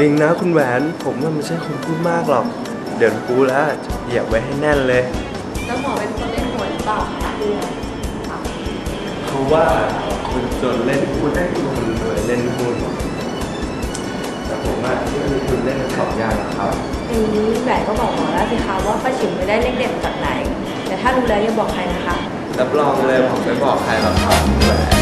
ริงนะคุณแหวน ผมว่าไม่ใช่คนพูดมากหรอก เดี๋ยวรู้แล้วเหยียบไว้ให้แน่นเลย แล้วหมอเป็นคนเล่นหวยหรือเปล่าคะดูค่ะเขาว่าคุณจนเล่นหุ้นได้คุณรวยเล่นหุ้นแต่ผมว่าที่มีคุณเล่นสองอย่างนะครับ อย่างนี้แหวนก็บอกหมอแล้วสิคะว่าป้าฉิมไม่ได้เลขเด็ดมาจากไหน แต่ถ้ารู้แล้วอย่าบอกใครนะคะ รับรองเลยผมไม่บอกใครหรอกครับ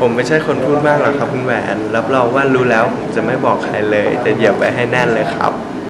ผมไม่ใช่คนพูดมากหรอกครับคุณแหวน รับรองว่ารู้แล้วผมจะไม่บอกใครเลยจะเหยียบไว้ให้แน่นเลยครับ